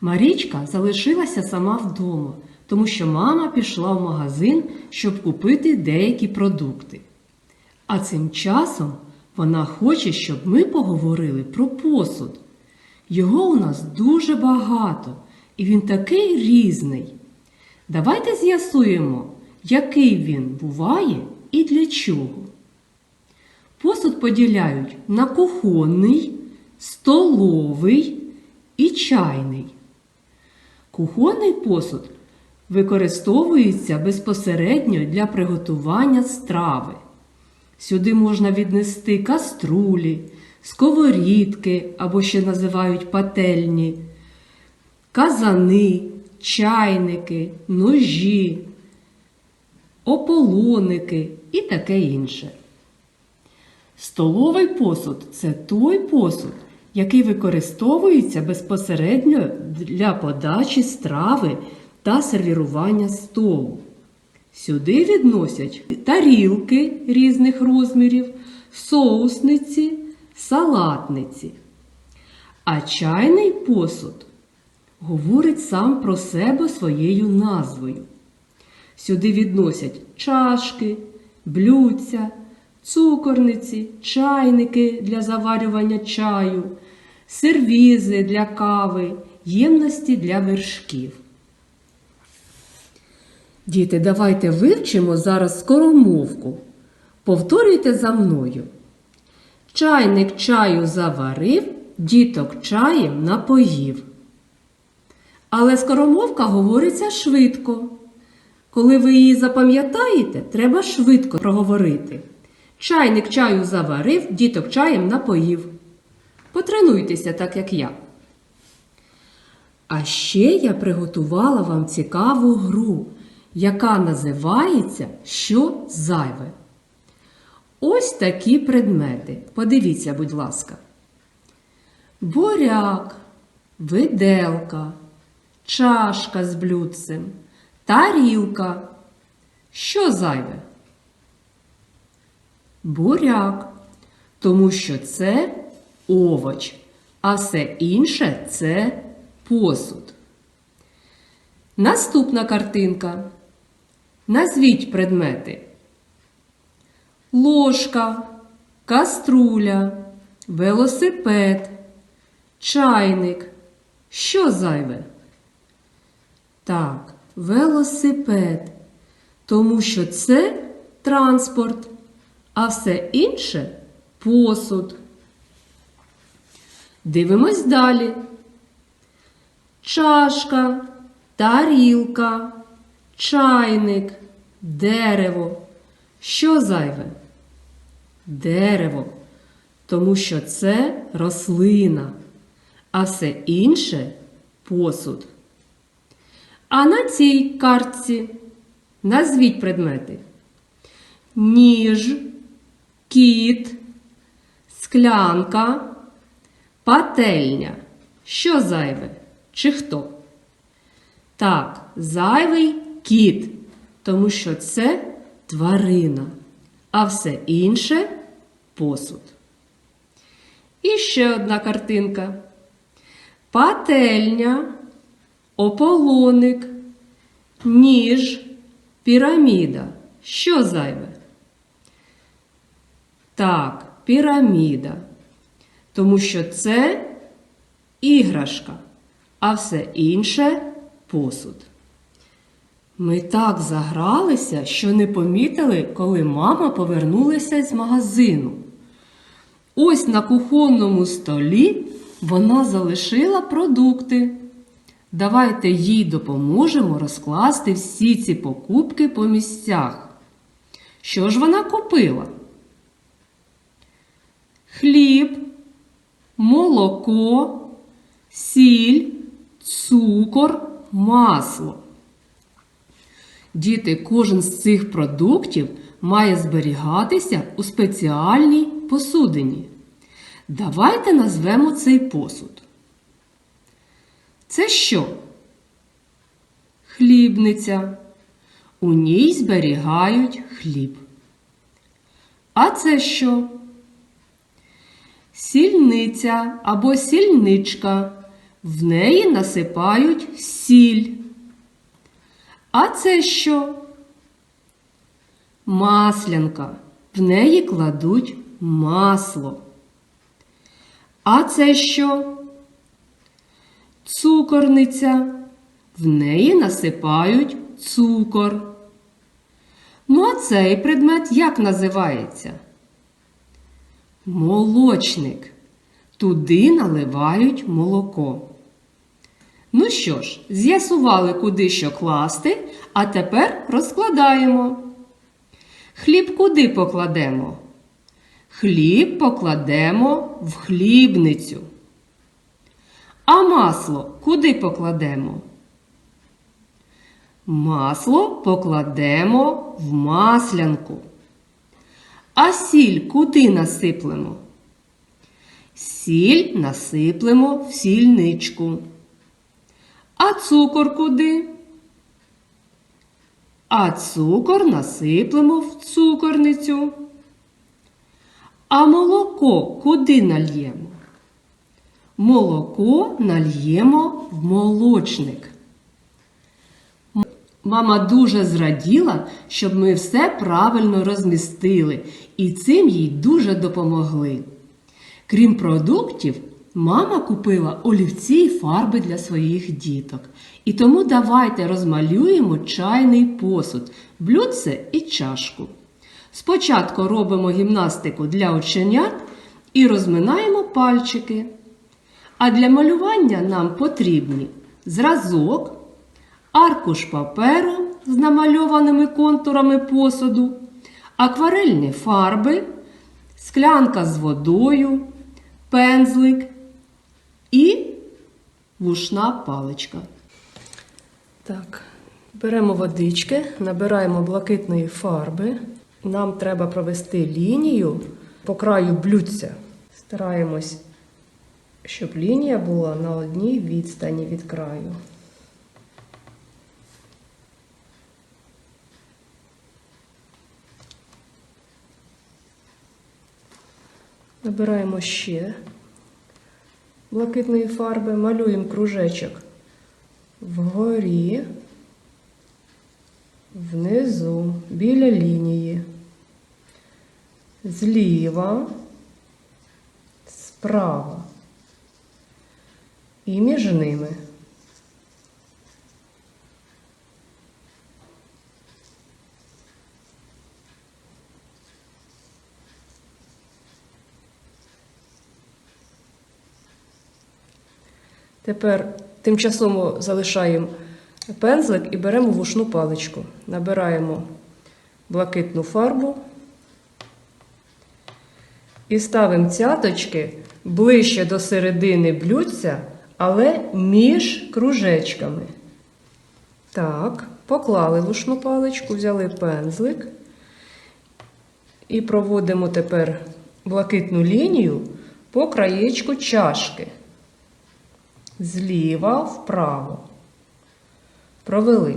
Марічка залишилася сама вдома, тому що мама пішла в магазин, щоб купити деякі продукти. А цим часом вона хоче, щоб ми поговорили про посуд. Його у нас дуже багато, і він такий різний. Давайте з'ясуємо, який він буває і для чого. Посуд поділяють на кухонний, столовий і чайний. Кухонний посуд використовується безпосередньо для приготування страви. Сюди можна віднести каструлі, сковорідки або ще називають пательні, казани, чайники, ножі, ополоники і таке інше. Столовий посуд це той посуд, який використовується безпосередньо для подачі страви та сервірування столу. Сюди відносять тарілки різних розмірів, соусниці, салатниці. А чайний посуд говорить сам про себе своєю назвою. Сюди відносять чашки, блюдця, цукорниці, чайники для заварювання чаю, сервізи для кави, ємності для вершків. Діти, давайте вивчимо зараз скоромовку. Повторюйте за мною. Чайник чаю заварив, діток чаєм напоїв. Але скоромовка говориться швидко. Коли ви її запам'ятаєте, треба швидко проговорити. Чайник чаю заварив, діток чаєм напоїв. Потренуйтеся так, як я. А ще я приготувала вам цікаву гру, яка називається Що зайве. Ось такі предмети. Подивіться, будь ласка. Буряк, виделка, чашка з блюдцем, тарілка. Що зайве? Буряк, тому що це овоч, а все інше це посуд. Наступна картинка. Назвіть предмети. Ложка, каструля, велосипед, чайник. Що зайве? Так, велосипед. Тому що це транспорт, а все інше посуд. Дивимось далі. Чашка, тарілка, чайник, дерево. Що зайве? Дерево. Тому що це рослина, а все інше посуд. А на цій картці назвіть предмети. Ніж, кіт, склянка, пательня. Що зайве? Чи хто? Так, зайвий кіт, тому що це тварина, а все інше посуд. І ще одна картинка. Пательня, ополоник, ніж, піраміда. Що зайве? Так, піраміда. Тому що це іграшка, а все інше посуд. Ми так загралися, що не помітили, коли мама повернулася з магазину. Ось на кухонному столі вона залишила продукти. Давайте їй допоможемо розкласти всі ці покупки по місцях. Що ж вона купила? Хліб, молоко, сіль, цукор, масло. Діти, кожен з цих продуктів має зберігатися у спеціальній посудині. Давайте назвемо цей посуд. Це що? Хлібниця. У ній зберігають хліб. А це що? Сільниця або сільничка. В неї насипають сіль. А це що? Маслянка. В неї кладуть масло. А це що? Цукорниця. В неї насипають цукор. Ну, а цей предмет як називається? Молочник. Туди наливають молоко. Ну що ж, з'ясували, куди що класти, а тепер розкладаємо. Хліб куди покладемо? Хліб покладемо в хлібницю. А масло куди покладемо? Масло покладемо в маслянку. А сіль куди насиплемо? Сіль насиплемо в сільничку. А цукор куди? А цукор насиплемо в цукорницю. А молоко куди нальємо? Молоко нальємо в молочник. Мама дуже зраділа, щоб ми все правильно розмістили, і цим їй дуже допомогли. Крім продуктів, мама купила олівці і фарби для своїх діток. І тому давайте розмалюємо чайний посуд, блюдце і чашку. Спочатку робимо гімнастику для оченят і розминаємо пальчики. А для малювання нам потрібні зразок, аркуш паперу з намальованими контурами посуду, акварельні фарби, склянка з водою, пензлик і вушна паличка. Так, беремо водички, набираємо блакитної фарби. Нам треба провести лінію по краю блюдця. Стараємось, щоб лінія була на одній відстані від краю. Набираємо ще блакитної фарби, малюємо кружечок вгорі, внизу, біля лінії, зліва, справа і між ними. Тепер тимчасово залишаємо пензлик і беремо вушну паличку. Набираємо блакитну фарбу і ставимо цяточки ближче до середини блюдця, але між кружечками. Так, поклали вушну паличку, взяли пензлик і проводимо тепер блакитну лінію по краєчку чашки зліва вправо. Провели.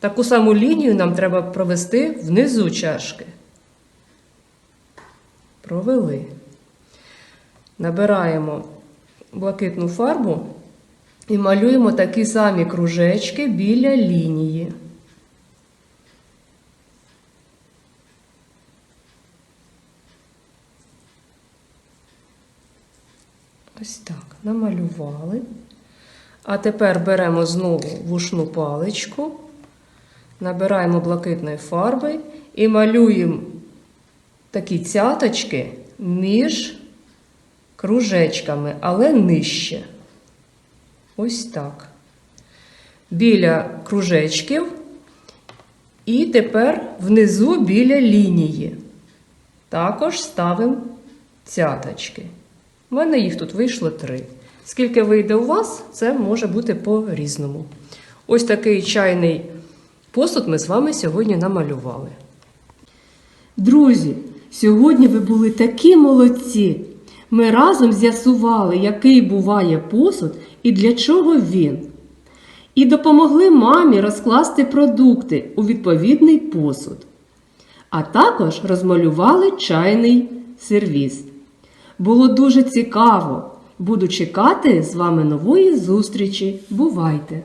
Таку саму лінію нам треба провести внизу чашки. Провели. Набираємо блакитну фарбу і малюємо такі самі кружечки біля лінії. Ось так, намалювали. А тепер беремо знову вушну паличку, набираємо блакитної фарби і малюємо такі цяточки між кружечками, але нижче. Ось так. Біля кружечків. І тепер внизу біля лінії. Також ставимо цяточки. У мене їх тут вийшло три. Скільки вийде у вас, це може бути по-різному. Ось такий чайний посуд ми з вами сьогодні намалювали. Друзі, сьогодні ви були такі молодці. Ми разом з'ясували, який буває посуд і для чого він. І допомогли мамі розкласти продукти у відповідний посуд. А також розмалювали чайний сервіз. Було дуже цікаво. Буду чекати з вами нової зустрічі. Бувайте!